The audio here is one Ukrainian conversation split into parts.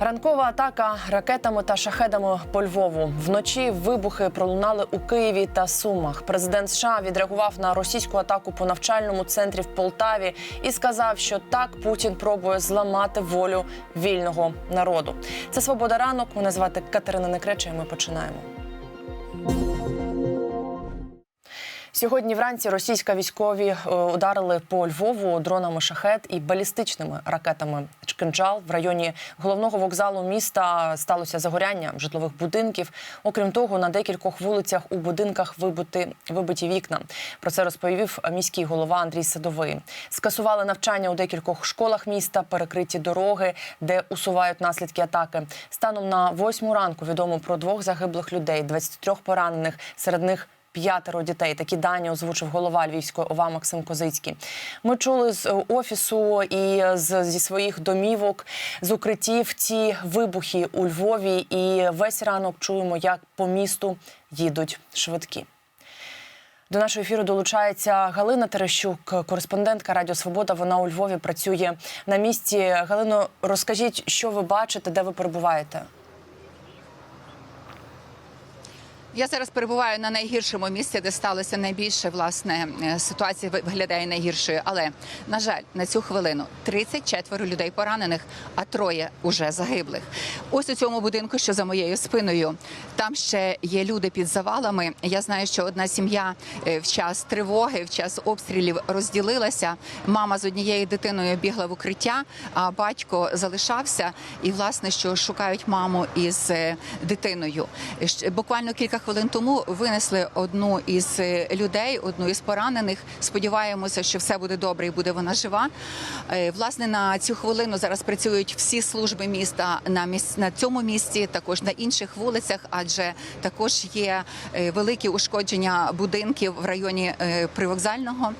Ранкова атака ракетами та шахедами по Львову. Вночі вибухи пролунали у Києві та Сумах. Президент США відреагував на російську атаку по навчальному центрі в Полтаві і сказав, що так Путін пробує зламати волю вільного народу. Це свобода ранок. Мене звати Катерина Некреча. і Ми починаємо. Сьогодні вранці російська військові е, ударили по Львову дронами шахет і балістичними ракетами «Чкинджал». В районі головного вокзалу міста сталося загоряння житлових будинків. Окрім того, на декількох вулицях у будинках вибити вибиті вікна. Про це розповів міський голова Андрій Садовий. Скасували навчання у декількох школах міста, перекриті дороги, де усувають наслідки атаки. Станом на восьму ранку відомо про двох загиблих людей, 23 поранених, серед них п'ятеро дітей. Такі дані озвучив голова Львівської ОВА Максим Козицький. Ми чули з е, офісу і з, зі своїх домівок, з укриттів ці вибухи у Львові. І весь ранок чуємо, як по місту їдуть швидкі. До нашого ефіру долучається Галина Терещук, кореспондентка Радіо Свобода. Вона у Львові працює на місці. Галино, розкажіть, що ви бачите, де ви перебуваєте? Я зараз перебуваю на найгіршому місці, де сталося найбільше власне е, ситуація виглядає найгіршою. Але на жаль, на цю хвилину 34 людей поранених, а троє уже загиблих. Ось у цьому будинку, що за моєю спиною, там ще є люди під завалами. Я знаю, що одна сім'я е, в час тривоги, в час обстрілів розділилася. Мама з однією дитиною бігла в укриття, а батько залишався. І власне, що шукають маму із е, дитиною. Буквально кілька хвилин тому винесли одну із е, людей, одну із поранених. Сподіваємося, що все буде добре і буде вона жива. Е, Власне, на цю хвилину зараз працюють всі служби міста на міс... на цьому місці, також на інших вулицях, адже також є е, великі ушкодження будинків в районі привокзального,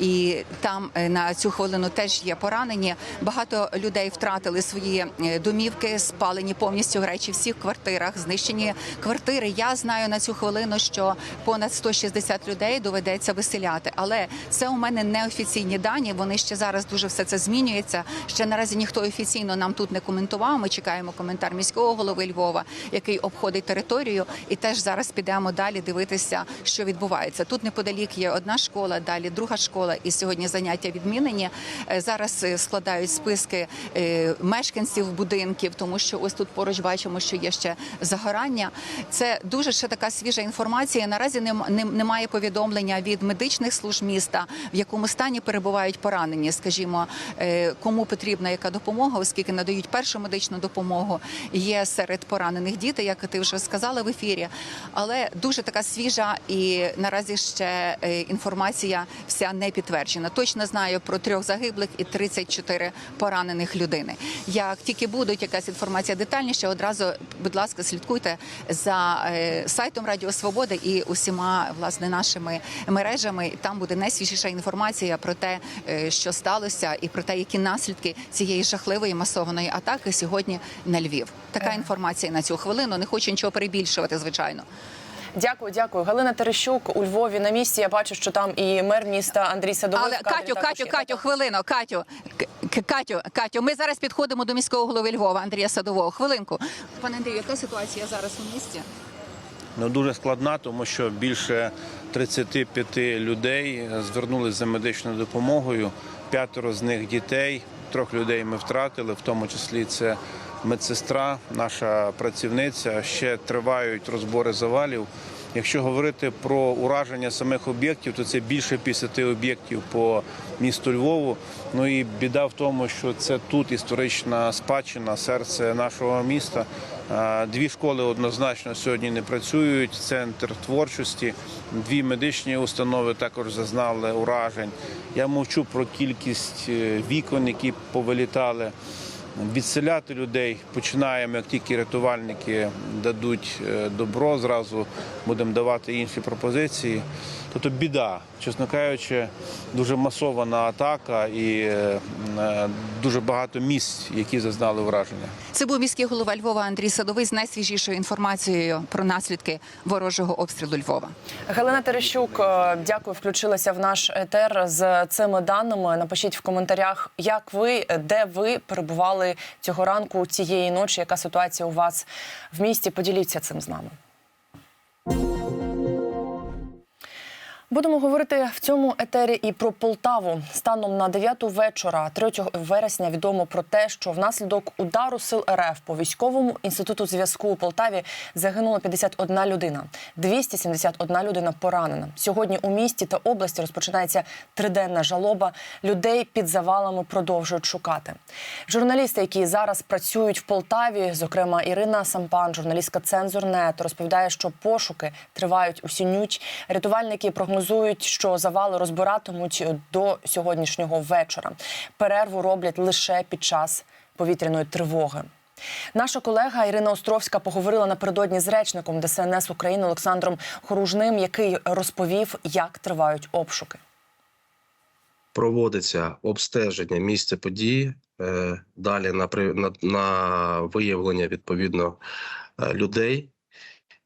і там на цю хвилину теж є поранені. Багато людей втратили свої домівки, спалені повністю речі всіх квартирах, знищені квартири. Я знаю на цю хвилину, що понад 160 людей доведеться виселяти. Але це у мене неофіційні дані. Вони ще зараз дуже все це змінюється. Ще наразі ніхто офіційно нам тут не коментував. Ми чекаємо коментар міського голови Львова, який обходить територію, і теж зараз підемо далі дивитися, що відбувається. Тут неподалік є одна школа, далі друга школа, і сьогодні заняття відмінені. Е, Зараз е, складають списки е, мешканців будинків, тому що ось тут поруч бачимо, що є ще загорання. Це дуже така свіжа інформація. Наразі нем- нем- немає повідомлення від медичних служб міста, в якому стані перебувають поранені. Скажімо, е, кому потрібна яка допомога, оскільки надають першу медичну допомогу. Є серед поранених діти, як ти вже сказала в ефірі. Але дуже така свіжа і наразі ще е, інформація вся не підтверджена. Точно знаю про трьох загиблих і 34 поранених людини. Як тільки будуть якась інформація детальніше, одразу, будь ласка, слідкуйте за е, сайтом Радіо Свобода і усіма власне нашими мережами. Там буде найсвіжіша інформація про те, е, що сталося, і про те, які наслідки цієї жахливої масованої атаки сьогодні на Львів. Така інформація на цю хвилину. Не хочу нічого перебільшувати, звичайно. Дякую, дякую. Галина Терещук у Львові на місці. Я бачу, що там і мер міста Андрій Садовий. Але Катю, Катю. Катю, хвилину, Катю, Катю, Катю. Ми зараз підходимо до міського голови Львова Андрія Садового. Хвилинку, пане Андрію, яка ситуація зараз у місті? Ну, дуже складна, тому що більше 35 людей звернулися за медичною допомогою. П'ятеро з них дітей. Трьох людей ми втратили, в тому числі це медсестра, наша працівниця. Ще тривають розбори завалів. Якщо говорити про ураження самих об'єктів, то це більше 50 об'єктів по місту Львову. Ну і біда в тому, що це тут історична спадщина, серце нашого міста. Дві школи однозначно сьогодні не працюють. Центр творчості, дві медичні установи також зазнали уражень. Я мовчу про кількість е, вікон, які повилітали. Відселяти людей починаємо, як тільки рятувальники дадуть е, добро, зразу будемо давати інші пропозиції. Тобто біда, чесно кажучи, дуже масована атака і е, е, дуже багато місць, які зазнали враження. Це був міський голова Львова Андрій Садовий з найсвіжішою інформацією про наслідки ворожого обстрілу Львова. Галина Терещук, е, дякую, включилася в наш етер з цими даними. Напишіть в коментарях, як ви, де ви перебували цього ранку, цієї ночі. Яка ситуація у вас в місті? Поділіться цим з нами. Будемо говорити в цьому етері і про Полтаву. Станом на 9 вечора, 3 вересня, відомо про те, що внаслідок удару сил РФ по військовому інституту зв'язку у Полтаві загинула 51 людина, 271 людина поранена. Сьогодні у місті та області розпочинається триденна жалоба. Людей під завалами продовжують шукати. Журналісти, які зараз працюють в Полтаві, зокрема Ірина Сампан, журналістка Цензорнет, розповідає, що пошуки тривають ніч. Рятувальники прогнозують, що завали розбиратимуть до сьогоднішнього вечора. Перерву роблять лише під час повітряної тривоги. Наша колега Ірина Островська поговорила напередодні з речником ДСНС України Олександром Хоружним, який розповів, як тривають обшуки. проводиться обстеження місця події, е, далі на, на, на виявлення відповідно е, людей,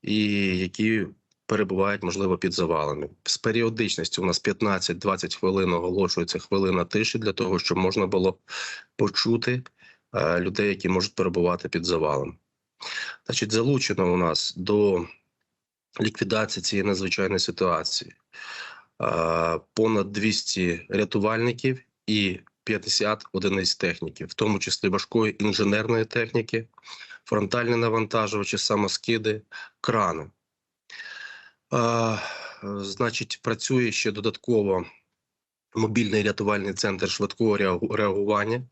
і які перебувають, можливо, під завалами. З періодичністю у нас 15-20 хвилин оголошується хвилина тиші для того, щоб можна було почути е, людей, які можуть перебувати під завалом. Значить, залучено у нас до ліквідації цієї надзвичайної ситуації е, понад 200 рятувальників і 50 одиниць техніки, в тому числі важкої інженерної техніки, фронтальні навантажувачі, самоскиди, крани. Значить, працює ще додатково мобільний рятувальний центр швидкого реагування.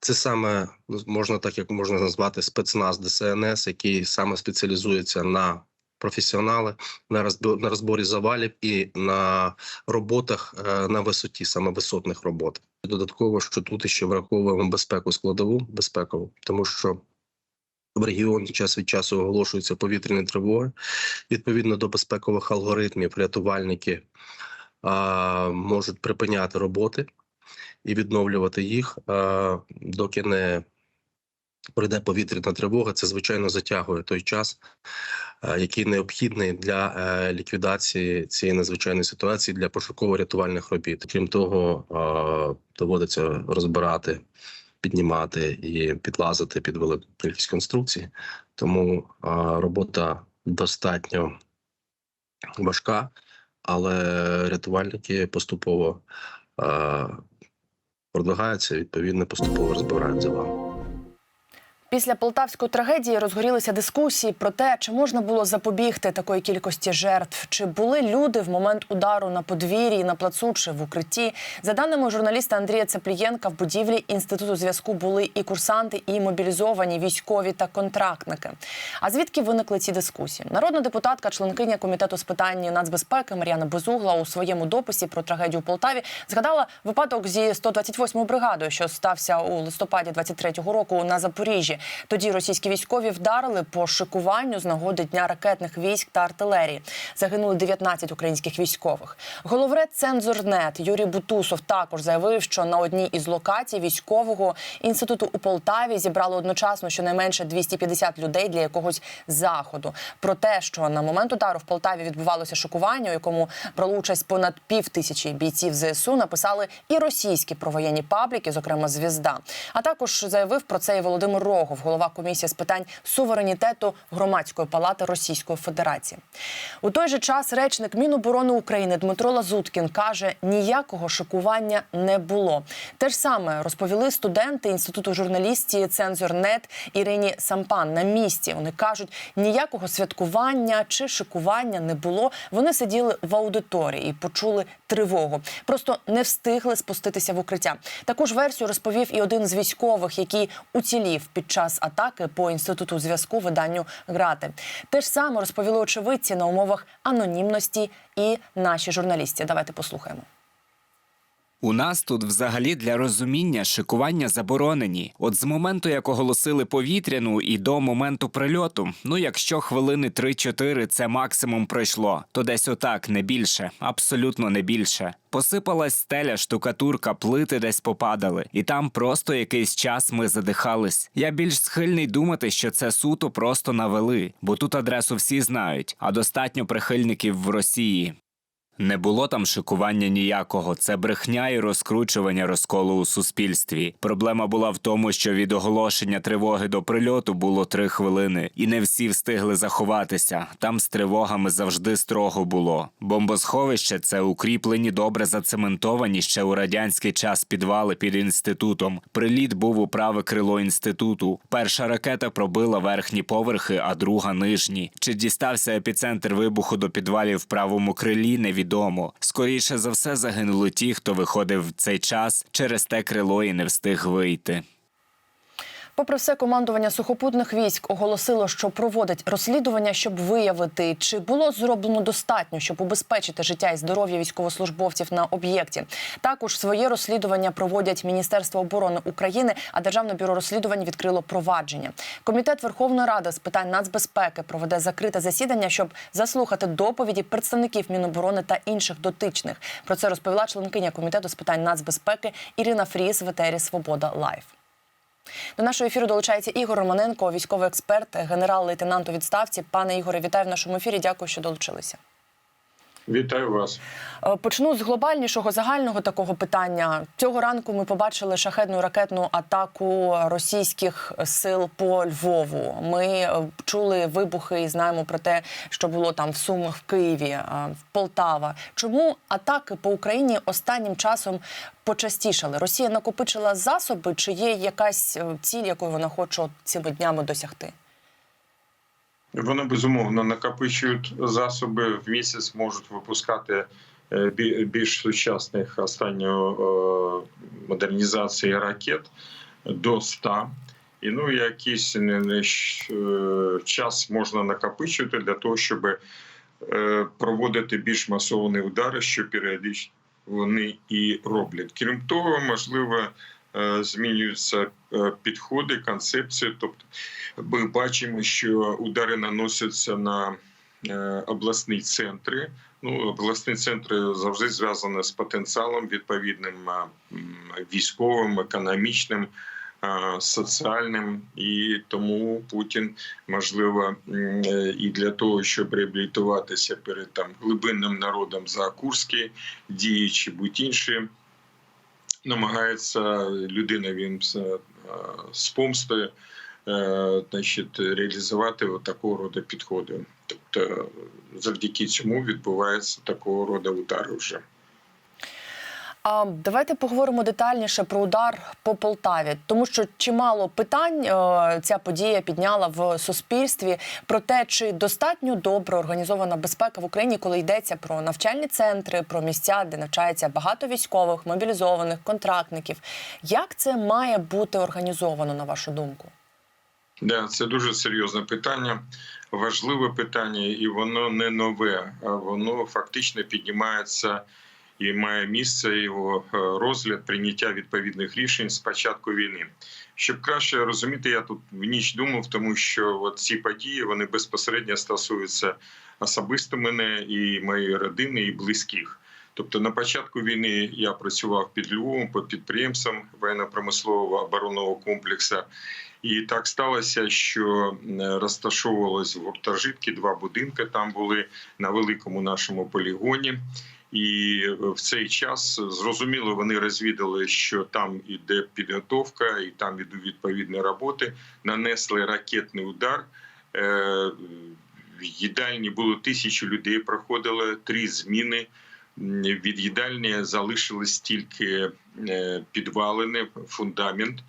Це саме ну, можна так як можна назвати спецназ ДСНС, який саме спеціалізується на професіонали на розбо- на розборі завалів і на роботах е, на висоті, саме висотних роботах. Додатково, що тут ще враховуємо безпеку складову безпекову, тому що в регіоні час від часу оголошуються повітряні тривоги. Відповідно до безпекових алгоритмів, рятувальники а, можуть припиняти роботи і відновлювати їх, а, доки не прийде повітряна тривога. Це звичайно затягує той час, е, який необхідний для е, ліквідації цієї надзвичайної ситуації для пошуково-рятувальних робіт. Крім того, е, доводиться розбирати, піднімати і підлазити під велику кількість конструкцій. Тому робота достатньо важка, але рятувальники поступово продвигаються, відповідно, поступово розбирають завал. Після полтавської трагедії розгорілися дискусії про те, чи можна було запобігти такої кількості жертв, чи були люди в момент удару на подвір'ї, на плацу чи в укритті. За даними журналіста Андрія Цеплієнка, в будівлі інституту зв'язку були і курсанти, і мобілізовані військові та контрактники. А звідки виникли ці дискусії? Народна депутатка, членкиня комітету з питань нацбезпеки Мар'яна Безугла у своєму дописі про трагедію у Полтаві згадала випадок зі 128-ю бригадою, що стався у листопаді 23-го року на Запоріжжі. Тоді російські військові вдарили по шикуванню з нагоди дня ракетних військ та артилерії. Загинули 19 українських військових. Головред Цензорнет Юрій Бутусов також заявив, що на одній із локацій військового інституту у Полтаві зібрали одночасно щонайменше 250 людей для якогось заходу. Про те, що на момент удару в Полтаві відбувалося шокування, у якому брало участь понад пів тисячі бійців ЗСУ, написали і російські провоєнні пабліки, зокрема Звізда. А також заявив про це і Володимир Рогов, голова комісії з питань суверенітету громадської палати Російської Федерації. У той же час речник Міноборони України Дмитро Лазуткін каже, ніякого шокування не було. Те ж саме розповіли студенти інституту журналістії Цензорнет Ірині Сампан на місці. Вони кажуть, ніякого святкування чи шикування не було. Вони сиділи в аудиторії і почули тривогу. Просто не встигли спуститися в укриття. Таку ж версію розповів і один з військових, який уцілів під час атаки по інституту зв'язку виданню Грати. Те ж саме розповіли очевидці на умовах анонімності і наші журналісти. Давайте послухаємо. У нас тут взагалі для розуміння шикування заборонені. От з моменту, як оголосили повітряну, і до моменту прильоту. Ну, якщо хвилини 3-4 це максимум пройшло, то десь отак, не більше, абсолютно не більше. Посипалась стеля, штукатурка, плити десь попадали, і там просто якийсь час ми задихались. Я більш схильний думати, що це суто просто навели, бо тут адресу всі знають, а достатньо прихильників в Росії. Не було там шикування ніякого. Це брехня і розкручування розколу у суспільстві. Проблема була в тому, що від оголошення тривоги до прильоту було три хвилини, і не всі встигли заховатися. Там з тривогами завжди строго було. Бомбосховище це укріплені, добре зацементовані ще у радянський час підвали під інститутом. Приліт був у праве крило інституту. Перша ракета пробила верхні поверхи, а друга нижні. Чи дістався епіцентр вибуху до підвалів в правому крилі, невідомо. Скоріше за все загинули ті, хто виходив в цей час через те крило і не встиг вийти. Попри все, командування сухопутних військ оголосило, що проводить розслідування, щоб виявити, чи було зроблено достатньо, щоб убезпечити життя і здоров'я військовослужбовців на об'єкті. Також своє розслідування проводять Міністерство оборони України, а Державне бюро розслідувань відкрило провадження. Комітет Верховної Ради з питань нацбезпеки проведе закрите засідання, щоб заслухати доповіді представників Міноборони та інших дотичних. Про це розповіла членкиня комітету з питань нацбезпеки Ірина Фріс в етері Свобода Лайф. До нашого ефіру долучається Ігор Романенко, військовий експерт, генерал-лейтенант у відставці. Пане Ігоре, вітаю в нашому ефірі. Дякую, що долучилися. Вітаю вас. Е, Почну з глобальнішого загального такого питання. Цього ранку ми побачили шахедну ракетну атаку російських сил по Львову. Ми е, чули вибухи і знаємо про те, що було там в Сумах, в Києві, е, в Полтава. Чому атаки по Україні останнім часом почастішали? Росія накопичила засоби, чи є якась ціль, якою вона хоче цими днями досягти? Вони безумовно накопичують засоби в місяць, можуть випускати е, більш сучасних останньої е, модернізації ракет до 100. І ну якийсь е, час можна накопичувати для того, щоб проводити більш масовані удари, що періодично вони і роблять. Крім того, можливо, змінюються е, підходи, концепції. Тобто, ми бачимо, що удари наносяться на е, обласні центри. Ну, обласні центри завжди зв'язані з потенціалом відповідним е, військовим, економічним. е, Соціальним і тому Путін можливо е, і для того, щоб реабілітуватися перед там глибинним народом за Курські дії чи будь-інші, намагається людина він е, з помсти е, значить, реалізувати такого роду підходи. Тобто, завдяки цьому відбувається такого роду удари вже. А давайте поговоримо детальніше про удар по Полтаві, тому що чимало питань е, ця подія підняла в суспільстві про те, чи достатньо добре організована безпека в Україні, коли йдеться про навчальні центри, про місця, де навчається багато військових, мобілізованих, контрактників. Як це має бути організовано, на вашу думку? Да, це дуже серйозне питання, важливе питання, і воно не нове, воно фактично піднімається і має місце його е, розгляд, прийняття відповідних рішень з початку війни. Щоб краще розуміти, я тут в ніч думав, тому що от ці події вони безпосередньо стосуються особисто мене і моєї родини, і близьких. Тобто на початку війни я працював під Львовом по підприємствам воєнно-промислового оборонного комплексу. І так сталося, що розташовувалось в гуртожитки два будинки. Там були на великому нашому полігоні. І в цей час зрозуміло, вони розвідали, що там іде підготовка, і там ідуть відповідні роботи. Нанесли ракетний удар. Е, В їдальні було тисячі людей. Проходили три зміни. Від їдальні залишились тільки е, підвалини, фундамент.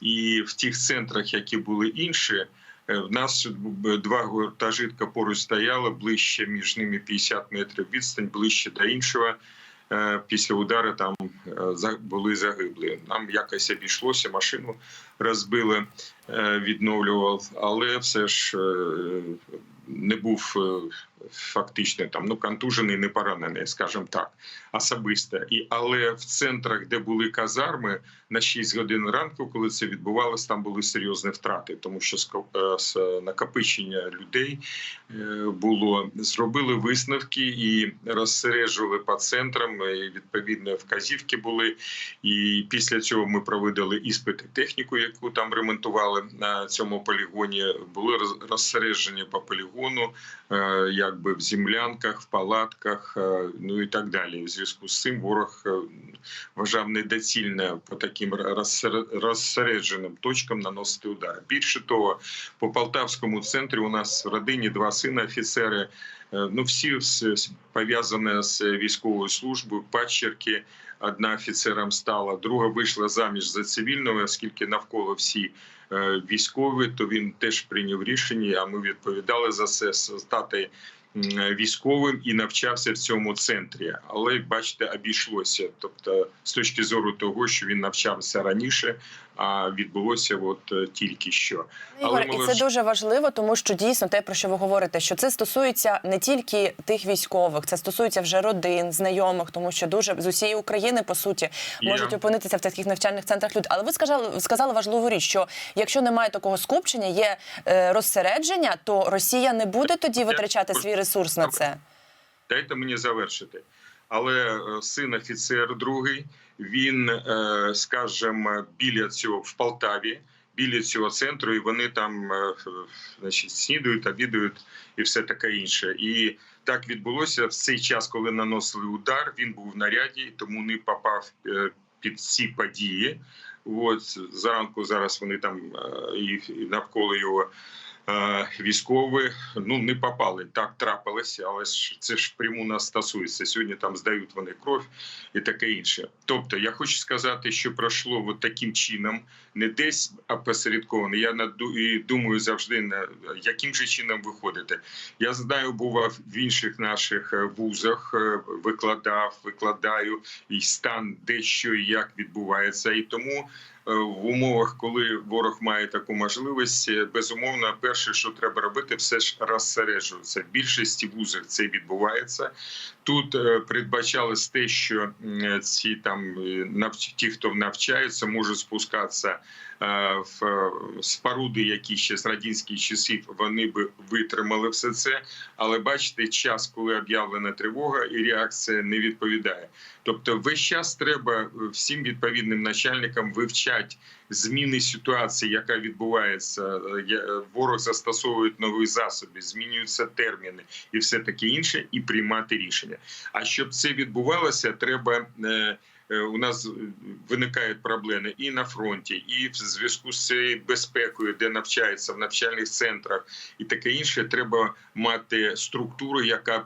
І в тих центрах, які були інші, в нас б- два гуртожитка поруч стояли ближче між ними 50 метрів відстань, ближче до іншого. Е, Після удару там е, були загиблі. Нам якось обійшлося, машину розбили, е, відновлював, але все ж е, не був е, фактично там ну контужений, не поранений, скажімо так, особисто. І але в центрах, де були казарми, на 6 годин ранку, коли це відбувалося, там були серйозні втрати, тому що е, накопичення людей е, було зробили висновки і розсереджували по центрам. і Відповідно, вказівки були. І після цього ми проводили іспити техніку, яку там ремонтували на цьому полігоні, були роз- по полігону, е, якби в землянках, в палатках, е, ну і так далі. Зв'язку з цим ворог е, вважав недоцільно по таким розсередженим точкам наносити удари. Більше того, по Полтавському центрі у нас в родині два сини офіцери. Е, Ну, всі пов'язані з військовою службою, падчерки. Одна офіцером стала, друга вийшла заміж за цивільного, оскільки навколо всі е, військові, то він теж прийняв рішення. А ми відповідали за це стати військовим і навчався в цьому центрі. Але бачите, обійшлося. Тобто, з точки зору того, що він навчався раніше, відбулося от е, тільки що. Ігор, Але і це лиш- дуже важливо, тому що дійсно те, про що ви говорите, що це стосується не тільки тих військових, це стосується вже родин, знайомих, тому що дуже з усієї України по суті можуть опинитися в таких навчальних центрах люди. Але ви сказали, сказали важливу річ, що якщо немає такого скупчення, є е, розсередження, то Росія не буде тоді витрачати свій ресурс на це. Дайте мені завершити. Але е, син офіцер другий, він, е, скажімо, біля цього в Полтаві, біля цього центру, і вони там е, значить, снідають, обідають і все таке інше. І так відбулося в цей час, коли наносили удар. Він був в наряді, тому не попав е, під ці події. От зранку зараз вони там і навколо його військові ну не попали. Так трапилося, але ж це ж пряму нас стосується. Сьогодні там здають вони кров і таке інше. Тобто, я хочу сказати, що пройшло от таким чином, не десь опосередковано. Я наду і думаю завжди на яким же чином виходити. Я знаю, бував в інших наших е, вузах, е, викладав, викладаю і стан дещо і як відбувається, і тому. Е, В умовах, коли ворог має таку можливість, е, безумовно, перше, що треба робити, все ж розсереджуватися. Більшості вузів це відбувається. Тут е, передбачалось те, що ці там е, ті, хто навчається, можуть спускатися е, в споруди, які ще з радянських часів вони би витримали все це. Але бачите, час, коли об'явлена тривога, і реакція не відповідає. Тобто, весь час треба всім відповідним начальникам вивчати зміни ситуації, яка відбувається. Е, е, Ворог застосовує нові засоби, змінюються терміни і все таке інше, і приймати рішення. А щоб це відбувалося, треба. е, У нас виникають проблеми і на фронті, і в зв'язку з цією безпекою, де навчаються в навчальних центрах, і таке інше. Треба мати структуру, яка б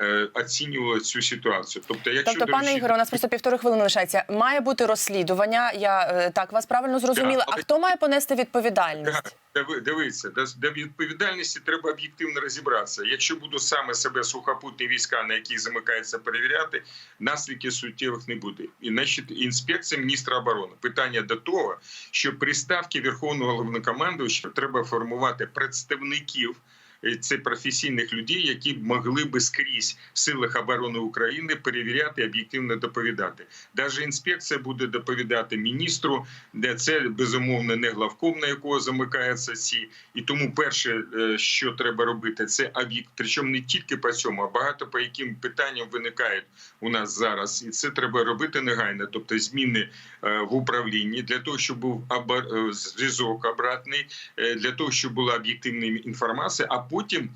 е, оцінювала цю ситуацію. Тобто, якщо Тобто, пане Ігоре, у нас просто півтори хвилини лишається. Має бути розслідування. Я е, так вас правильно зрозуміла. А але- хто має понести відповідальність? Диви- Дивіться, до, до відповідальності треба об'єктивно розібратися. Якщо буду саме себе сухопутні війська, на яких замикається перевіряти, наслідків суттєвих не буде. І значить, інспекція міністра оборони. Питання до того, що при ставці верховного головнокомандуюча треба формувати представників. Е, Це професійних людей, які могли би скрізь в силах оборони України перевіряти об'єктивно доповідати. Навіть інспекція буде доповідати міністру, де це безумовно не главком, на якого замикаються ці. І тому перше, е, що треба робити, це об'єкт. Причому не тільки по цьому, а багато по яким питанням виникають у нас зараз. І це треба робити негайно, тобто зміни е, в управлінні для того, щоб був зв'язок обратний, для того, щоб була об'єктивна інформація, а потім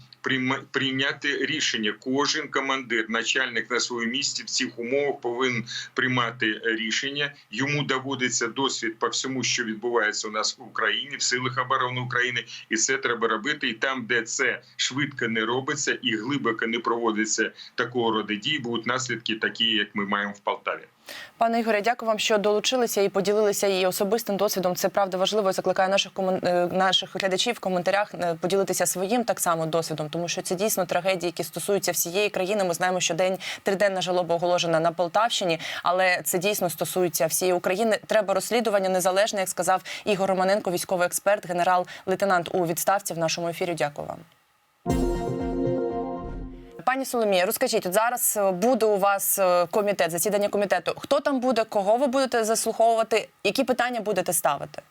прийняти рішення. Кожен командир, начальник на своєму місці в цих умовах повинен приймати рішення. Йому доводиться досвід по всьому, що відбувається у нас в Україні, в силах оборони України, і це треба робити. І там, де це швидко не робиться і глибоко не проводиться такого роду дій, будуть наслідки, такі як ми маємо в Полтаві. Пане Ігоре, дякую вам, що долучилися і поділилися і особистим досвідом. Це правда важливо. Я закликаю наших комен... е, наших глядачів в коментарях е, поділитися своїм так само досвідом, тому що це дійсно трагедії, які стосуються всієї країни. Ми знаємо, що день триденна жалоба оголошена на Полтавщині, але це дійсно стосується всієї України. Треба розслідування незалежне, як сказав Ігор Романенко, військовий експерт, генерал-лейтенант у відставці в нашому ефірі. Дякую вам. Пані Соломія, розкажіть, от зараз е, буде у вас е, комітет, засідання комітету. Хто там буде, кого ви будете заслуховувати, які питання будете ставити?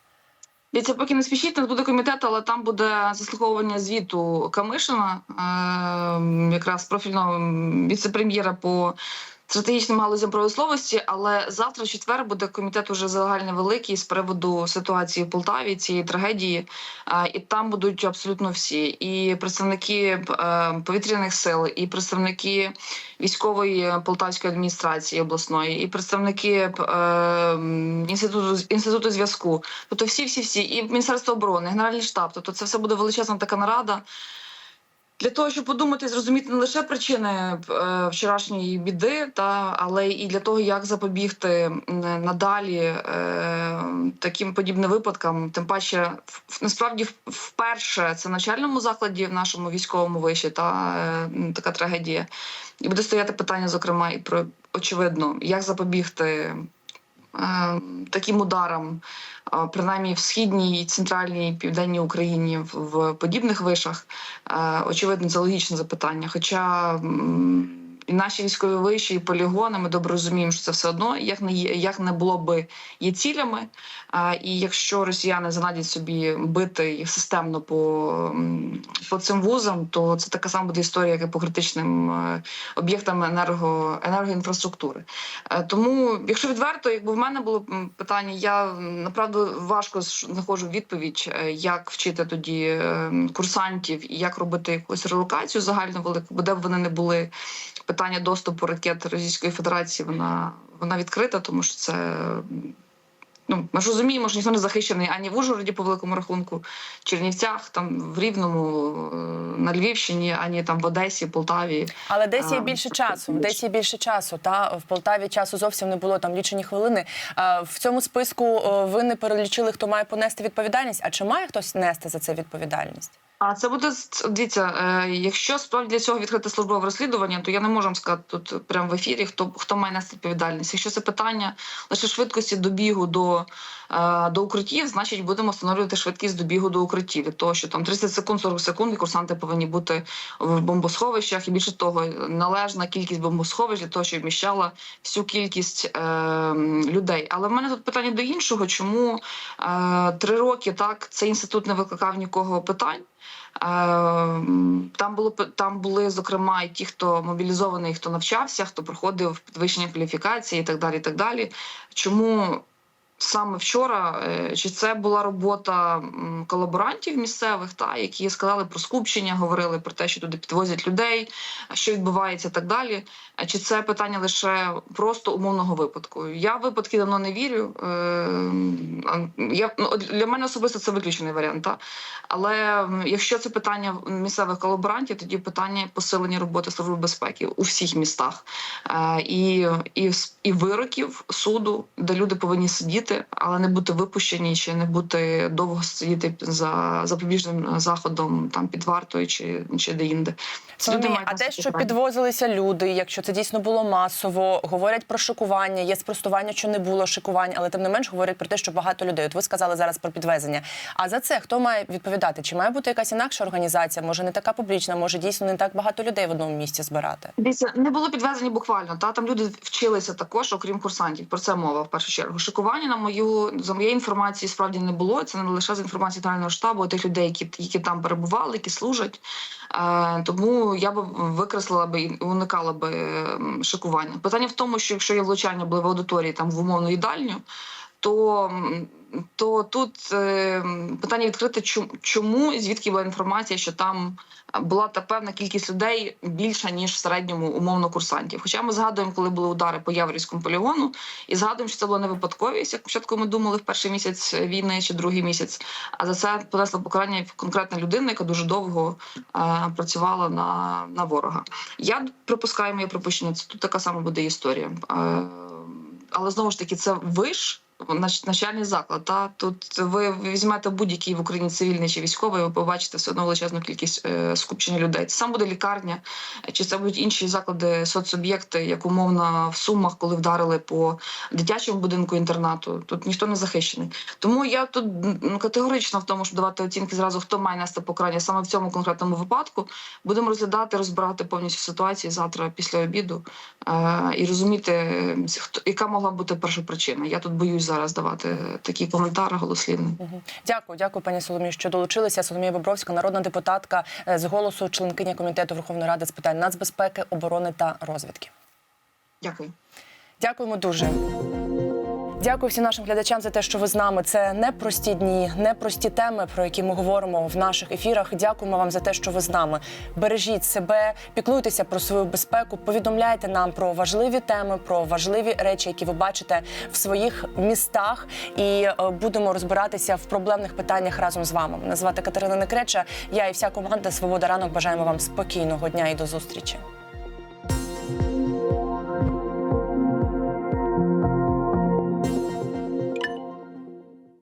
Я це поки не спішіть, нас буде комітет, але там буде заслуховування звіту Камишина, е, якраз профільного віце-прем'єра по стратегічним галузям промисловості. Але завтра, четвер, буде комітет уже загальний великий з приводу ситуації в Полтаві, цієї трагедії. І там будуть абсолютно всі: і представники е, повітряних сил, і представники військової полтавської адміністрації обласної, і представники е, інституту інституту зв'язку. Тобто, всі, всі, всі, і Міністерство оборони, Генеральний штаб. Тобто, це все буде величезна така нарада. Для того, щоб подумати, зрозуміти не лише причини е, вчорашньої біди, та але і для того, як запобігти надалі е, таким подібним випадкам. Тим паче, насправді вперше це в навчальному закладі в нашому військовому виші та е, така трагедія. І буде стояти питання, зокрема, і про очевидно, як запобігти таким ударам, е, принаймні в східній, центральній, південній Україні в, подібних вишах. Е, Очевидно, це логічне запитання. Хоча і наші військові виші, і полігони, ми добре розуміємо, що це все одно як не є, як не було би є цілями. А, і якщо росіяни занадять собі бити їх системно по, по цим вузам, то це така сама буде історія, як і по критичним е, об'єктам енерго, енергоінфраструктури. Е, Тому, якщо відверто, якби в мене було питання, я направду важко знаходжу відповідь, е, як вчити тоді е, курсантів і як робити якусь релокацію загально велику, бо де б вони не були. Питання доступу ракет Російської Федерації вона, вона відкрита, тому що це. Ну, ми ж розуміємо, що ніхто не захищений ані в Ужгороді по великому рахунку, Чернівцях, там в Рівному, е, на Львівщині, ані там в Одесі, Полтаві. Але десь є А, більше так, часу. Десь є більше часу. Та в Полтаві часу зовсім не було там лічені хвилини. Е, В цьому списку е, ви не перелічили, хто має понести відповідальність. А чи має хтось нести за це відповідальність? А це буде дивіться, е, якщо справді для цього відкрите службове розслідування, то я не можу вам сказати тут прямо в ефірі, хто хто має нести відповідальність. Якщо це питання лише швидкості добігу до, до укриттів, значить будемо встановлювати швидкість добігу до укриттів. Від того, що там 30 секунд, 40 секунд, курсанти повинні бути в бомбосховищах, і більше того, належна кількість бомбосховищ для того, щоб вміщала всю кількість е, людей. Але в мене тут питання до іншого, чому е, три роки так цей інститут не викликав нікого питань. Е, Там було там були зокрема і ті, хто мобілізований, хто навчався, хто проходив підвищення кваліфікації і так далі. І так далі. Чому саме вчора е, чи це була робота колаборантів місцевих, та які сказали про скупчення, говорили про те, що туди підвозять людей, що відбувається, і так далі. Чи це питання лише просто умовного випадку? Я в випадки давно не вірю. Е, Я ну, для мене особисто це виключений варіант. Та? Але якщо це питання місцевих колаборантів, тоді питання посилення роботи служби безпеки у всіх містах Е, і, і, і вироків суду, де люди повинні сидіти, але не бути випущені, чи не бути довго сидіти за запобіжним заходом там під вартою чи, чи де інде. Люди а те, що питання. підвозилися люди, якщо це дійсно було масово, говорять про шикування, є спростування, що не було шикувань, але тим не менш говорять про те, що багато людей. От ви сказали зараз про підвезення. А за це хто має відповідати? Чи має бути якась інакша організація? Може не така публічна, може дійсно не так багато людей в одному місці збирати? Дивіться, не було підвезені буквально. Та там люди вчилися також, окрім курсантів. Про це мова в першу чергу. Шикування на мою за моєю інформацією справді не було. Це не лише з інформації Генерального штабу, а тих людей, які, які там перебували, які служать. Е, тому я б викреслила би і уникала би ем, шикування. Питання в тому, що якщо є влучання були в аудиторії там в умовну їдальню, то, то тут е, питання відкрите, чому і звідки була інформація, що там була та певна кількість людей більша ніж в середньому умовно курсантів. Хоча ми згадуємо, коли були удари по Яворівському полігону, і згадуємо, що це була не випадковість. Як спочатку ми думали в перший місяць війни чи другий місяць. А за це понесла покарання конкретна людина, яка дуже довго е, працювала на, на ворога. Я припускаю моє припущення. Це тут така сама буде історія. Е, але знову ж таки, це виш. Нач- Навчальний заклад, та тут ви візьмете будь-який в Україні цивільний чи військовий, ви побачите все одно величезну кількість е, скупчення людей. Це сам буде лікарня, чи це будуть інші заклади, соцоб'єкти, як умовно в сумах, коли вдарили по дитячому будинку інтернату. Тут ніхто не захищений. Тому я тут категорично в тому, щоб давати оцінки зразу, хто має нести покарання саме в цьому конкретному випадку. Будемо розглядати, розбирати повністю ситуацію завтра після обіду е, і розуміти, хто яка могла бути перша причина. Я тут боюсь зараз давати такий коментар голослівний. Дякую, дякую, пані Соломію, що долучилися. Соломія Бобровська, народна депутатка е, з голосу, членкиня комітету Верховної Ради з питань нацбезпеки, оборони та розвідки. Дякую. Дякуємо дуже. Дякую всім нашим глядачам за те, що ви з нами. Це непрості дні, непрості теми, про які ми говоримо в наших ефірах. Дякуємо вам за те, що ви з нами. Бережіть себе, піклуйтеся про свою безпеку, повідомляйте нам про важливі теми, про важливі речі, які ви бачите в своїх містах, і е, будемо розбиратися в проблемних питаннях разом з вами. Мене звати Катерина Некреча. Я і вся команда Свобода ранок бажаємо вам спокійного дня і до зустрічі.